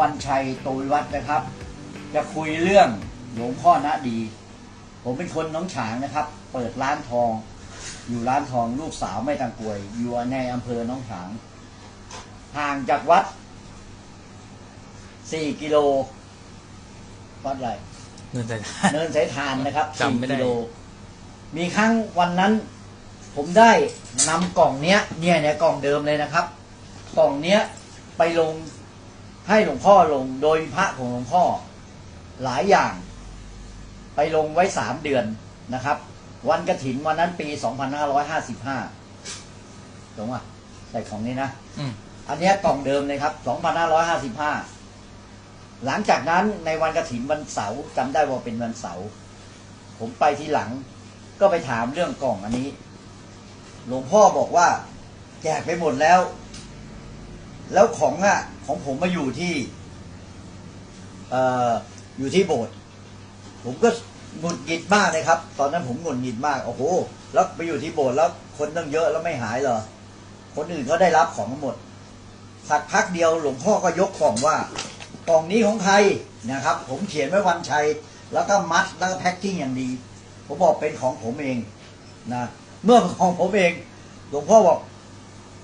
วันชัยโตวิวัฒน์นะครับ จะคุยเรื่องหลวงพ่อณดี ผมเป็นคนหน้องฉางนะครับ เปิดร้านทอง อยู่ร้านทองลูกสาวไม่ตังกวย อยู่ในอำเภอหน้องฉาง ห่างจากวัดสี่กิโล วัดอะไร เงินแต่ เนินสายทานนะครับจำไม่ได้4กิโล มีครั้งวันนั้น ผมได้นำกล่องเนี้ย เนี่ยเนี่ยกล่องเดิมเลยนะครับ กล่องเนี้ยไปลง ให้หลวงพ่อลงโดยพระของหลวงพ่อหลายอย่าง ไปลงไว้สามเดือนนะครับ วันกระถินวันนั้นปีสองพันห้าร้อยห้าสิบห้าตรงอะใส่ของนี้นะอืมอันเนี้ยกล่องเดิมเลยครับ2555หลังจากนั้นในวันกระถินวันเสาร์จำได้ว่าเป็นวันเสาร์ผมไปทีหลัง ก็ไปถามเรื่องกล่องอันนี้ หลวงพ่อบอกว่า แจกไปหมดแล้ว แล้วของอะ ของผมมาอยู่ที่เอ่ออยู่ที่โบสถ์ผมก็หงุดหงิดมากเลยครับ ตอนนั้นผมหงุดหงิดมากโอ้โหแล้วไปอยู่ที่โบสถ์แล้วคนตั้งเยอะแล้วไม่หายเหรอคนอื่นเขาได้รับของหมดสักพักเดียวหลวงพ่อก็ยกกล่องว่ากล่องนี้ของใครนะครับ ผมเขียนไว้วันชัย แล้วก็มัดแล้วก็แพ็คกิ้งอย่างดี ผมบอกเป็นของผมเองนะเมื่อของผมเอง หลวงพ่อบอก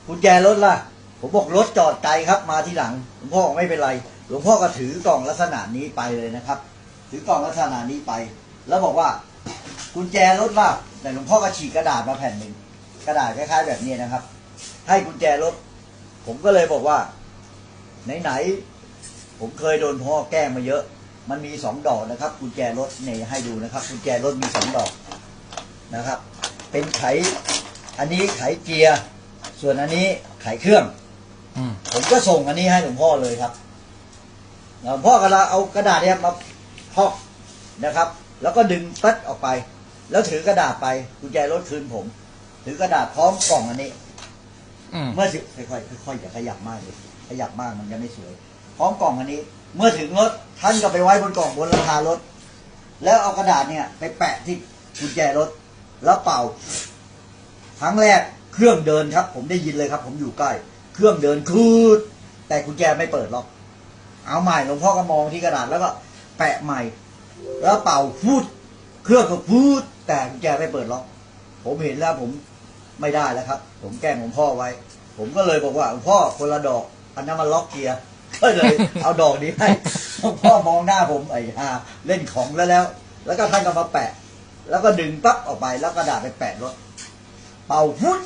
กุญแจรถล่ะ ผมบอกรถจอดไกลครับมาที่หลังหลวงพ่อไม่เป็นไร หลวงพ่อก็ถือกล่องลักษณะนี้ไปเลยนะครับ ถือกล่องลักษณะนี้ไป แล้วบอกว่ากุญแจรถล่ะแต่หลวงพ่อก็ฉีกกระดาษมาแผ่นหนึ่งกระดาษคล้ายๆ แบบนี้นะครับ ให้กุญแจรถ ผมก็เลยบอกว่า ไหนๆผมเคยโดนพ่อแกล้งมาเยอะ มันมีสองดอกนะครับ กุญแจรถเนี่ยให้ดูนะครับ กุญแจรถมีสองดอกนะครับ เป็นไข อันนี้ไขเกียร์ ส่วนอันนี้ไขเครื่อง ผมก็ส่งอันนี้ให้หลวงพ่อเลยครับหลวงพ่อก็เราเอากระดาษเนี่ยมาพอกนะครับ แล้วก็ดึงปัดออกไป แล้วถือกระดาษไปกุญแจรถคืนผม ถือกระดาษพร้อมกล่องอันนี้อืมเมื่อถึงค่อยๆค่อยๆอย่าขยับมากเลยขยับมากมันจะไม่สวย พร้อมกล่องอันนี้ เมื่อถึงรถท่านก็ไปไว้บนกล่องบนราคารถ แล้วเอากระดาษเนี่ย ไปแปะที่กุญแจรถ แล้วเป่าครั้งแรกเครื่องเดินครับ ผมได้ยินเลยครับ ผมอยู่ใกล้ เครื่องเดินคืดแต่กุญแจไม่เปิดหรอก เอาใหม่หลวงพ่อก็มองที่กระดาษแล้วก็แปะใหม่ แล้วเป่าฟูด เครื่องก็ฟูด แต่กุญแจไม่เปิดล็อก ผมเห็นแล้วผมไม่ได้แล้วครับ ผมแกล้งหลวงพ่อไว้ ผมก็เลยบอกว่าหลวงพ่อคนละดอก อันนั้นมันล็อกเกียร์ก็เลยเอาดอกนี้ให้หลวงพ่อมองหน้าผมไอ้ห่าเล่นของแล้วแล้ว แล้วก็ท่านก็มาแปะ แล้วก็ดึงปั๊บออกไปแล้วกระดาษไปแปะรถเป่าฟุด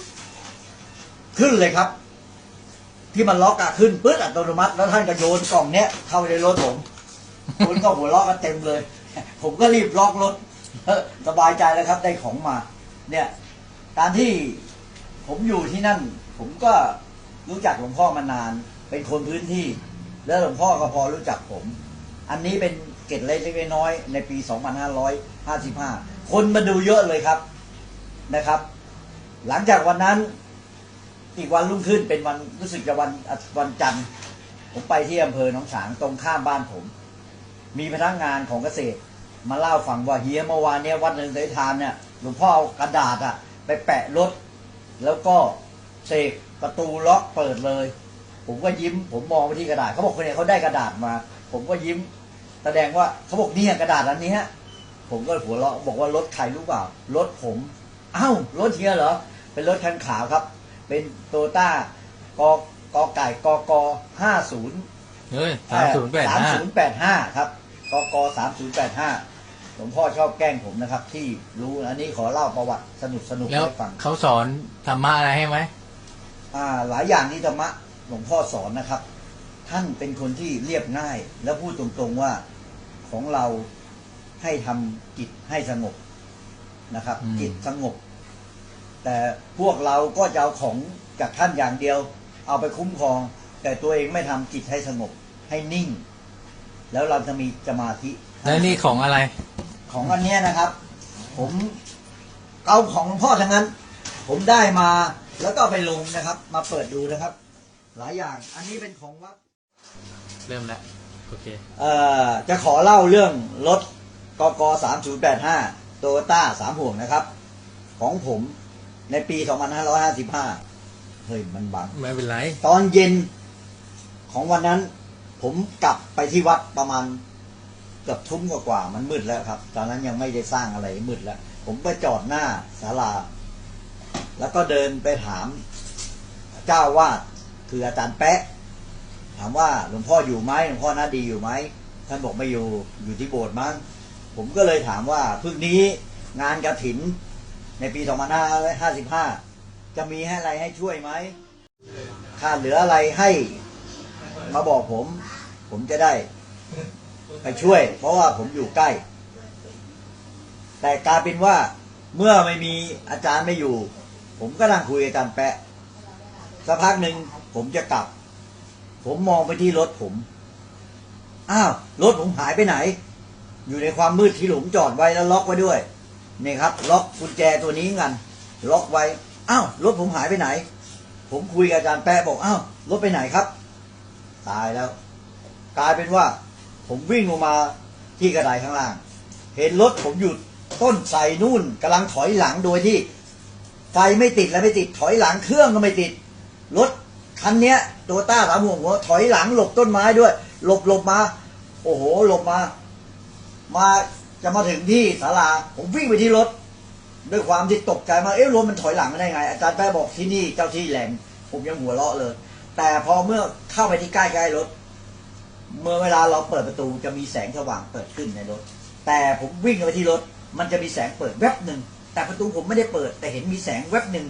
ขึ้นเลยครับ ที่มันล็อกอะขึ้นปึ๊ดอัตโนมัติ แล้วท่านก็โยนกล่องเนี้ยเข้าไปในรถผมคนก็หัวล็อกกันเต็มเลย ผมก็รีบล็อกรถสบายใจแล้วครับได้ของมา เนี่ยการที่ผมอยู่ที่นั่น ผมก็รู้จักหลวงพ่อมานาน เป็นคนพื้นที่ แล้วหลวงพ่อก็พอรู้จักผม อันนี้เป็นเกร็ดเล็กๆน้อยในปี 2555 คนมาดูเยอะเลยครับนะครับ หลังจากวันนั้น อีกวันรุ่งขึ้นเป็นวันรู้สึกจะวันวันจันทร์ ผมไปที่อำเภอหนองฉางตรงข้ามบ้านผม มีพนักงานของเกษตร มาเล่าฟังว่าเฮียเมื่อวานเนี้ยวัดเนินสายทานเนี่ยหลวงพ่อเอากระดาษอะไปแปะรถ แล้วก็เสกประตูล็อกเปิดเลย ผมก็ยิ้ม ผมมองไปที่กระดาษเขาบอกคนนี้เขาได้กระดาษมา ผมก็ยิ้ม แสดงว่าเขาบอกเนี่ยกระดาษอันนี้ฮะผมก็หัวเราะบอกว่ารถใครรู้เปล่ารถผมอ้าวรถเฮียเหรอเป็นรถคันขาวครับ เป็นโตต้ากกไก่กกห้าศูนย์เฮ้ยสามศูนย์แปดสามห้าศูนย์แปดห้าครับกกสามศูนย์แปดห้าหลวงพ่อชอบแกล้งผมนะครับ ที่รู้อันนี้ขอเล่าประวัติสนุกสนุกแล้วให้ฟังเขาสอนธรรมะอะไรให้ไหมอ่า หลายอย่างที่ธรรมะหลวงพ่อสอนนะครับ ท่านเป็นคนที่เรียบง่าย แล้วพูดตรงๆว่าของเราให้ทำจิตให้สงบนะครับอืมจิตสงบ แต่พวกเราก็จะเอาของจากท่านอย่างเดียว เอาไปคุ้มครอง แต่ตัวเองไม่ทำจิตให้สงบให้นิ่ง แล้วเราจะมีสมาธิแล้วนี่ของอะไร ของอันเนี้ยนะครับ ผมเอาของหลวงพ่อทั้งนั้น ผมได้มาแล้วก็เอาไปลงนะครับ มาเปิดดูนะครับ หลายอย่างอันนี้เป็นของวัดเริ่มแล้วโอเคเอ่อจะขอเล่าเรื่องรถกกสามศูนย์แปดห้าโตโยต้าสามห่วงนะครับ ของผม ในปีสองพันห้าร้อยห้าสิบห้าเฮ้ยมันบัง ไม่เป็นไร ตอนเย็นของวันนั้นผผมกลับไปที่วัดประมาณเกือบทุ่มกว่าๆมันมืดแล้วครับ ตอนนั้นยังไม่ได้สร้างอะไรมืดแล้ว ผมไปจอดหน้าศาลา แล้วก็เดินไปถามเจ้าวาดคืออาจารย์แปะถามว่าหลวงพ่ออยู่ไหมหลวงพ่อนาดีอยู่ไหมท่านบอกไม่อยู่อยู่ที่โบสถ์มั้งผมก็เลยถามว่าพรุ่งนี้งานกระถิน ในปี 2555 จะมีให้อะไรให้ช่วยไหมขาดเหลืออะไรให้ มาบอกผม ผมจะได้ ไปช่วย เพราะว่าผมอยู่ใกล้ แต่กลายเป็นว่าเมื่อไม่มีอาจารย์ไม่อยู่ ผมก็นั่งคุยอาจารย์แปะสักพักหนึ่งผมจะกลับ ผมมองไปที่รถผมอ้าวรถผมหายไปไหน อยู่ในความมืดที่ผมจอดไว้แล้วล็อกไว้ด้วย นี่ครับ ล็อกกุญแจตัวนี้กัน ล็อกไว้อ้าวรถผมหายไปไหน ผมคุยกับอาจารย์แปะบอกอ้าวรถไปไหนครับ ตายแล้ว กลายเป็นว่า ผมวิ่งลงมาที่กระไดข้างล่าง เห็นรถผมอยู่ต้นไทรนู่นกำลังถอยหลังโดยที่ไฟไม่ติดและไม่ติดถอยหลังเครื่องก็ไม่ติดรถคันเนี้ยโตต้าสามหัวหัวถอยหลังหลบต้นไม้ด้วย หลบหลบมา โอ้โหหลบมา มา จะมาถึงที่ศาลาผมวิ่งไปที่รถ ด้วยความที่ตกใจมาเอ๊ะรถมันถอยหลังมาได้ไง อาจารย์แป้บอกที่นี่เจ้าที่แหลมผมยังหัวเราะเลย แต่พอเมื่อเข้าไปที่ใกล้ๆรถ เมื่อเวลาเราเปิดประตูจะมีแสงสว่างเปิดขึ้นในรถ แต่ผมวิ่งไปที่รถ มันจะมีแสงเปิดแวบหนึ่งแต่ประตูผมไม่ได้เปิด แต่เห็นมีแสงแวบหนึ่ง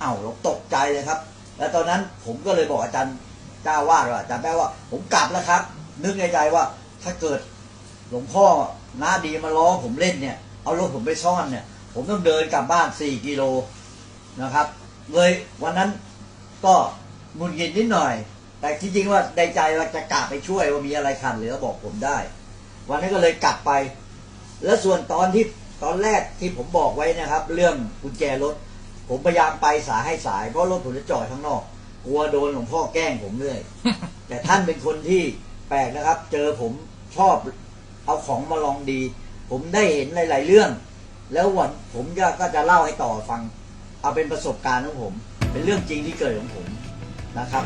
เอ้าเราตกใจเลยครับ แล้วตอนนั้นผมก็เลยบอกอาจารย์เจ้าว่าว่าอาจารย์แป้ว่า ผมกลับแล้วครับ นึกในใจว่าถ้าเกิด หลวงพ่อน้าดีมาล้อผมเล่นเนี่ย เอารถผมไปซ่อนเนี่ย ผมต้องเดินกลับบ้านสี่กิโลนะครับ เลยวันนั้นก็หงุนงิดนิดหน่อย แต่ที่จริงว่าในใจเราจะกลับไปช่วยว่ามีอะไรขาดเหลือบอกผมได้ วันนั้นก็เลยกลับไป แล้วส่วนตอนที่ตอนแรกที่ผมบอกไว้นะครับ เรื่องกุญแจรถ ผมพยายามไปสายให้สายเพราะรถผมจะจอดข้างนอก กลัวโดนหลวงพ่อแกล้งผมเรื่อยแต่ท่านเป็นคนที่แปลกนะครับ เจอผมชอบ เอาของมาลองดี ผมได้เห็นหลาย ๆ เรื่อง แล้ววันผมก็ก็จะเล่าให้ต่อฟัง เอาเป็นประสบการณ์ของผม เป็นเรื่องจริงที่เกิดของผมนะครับ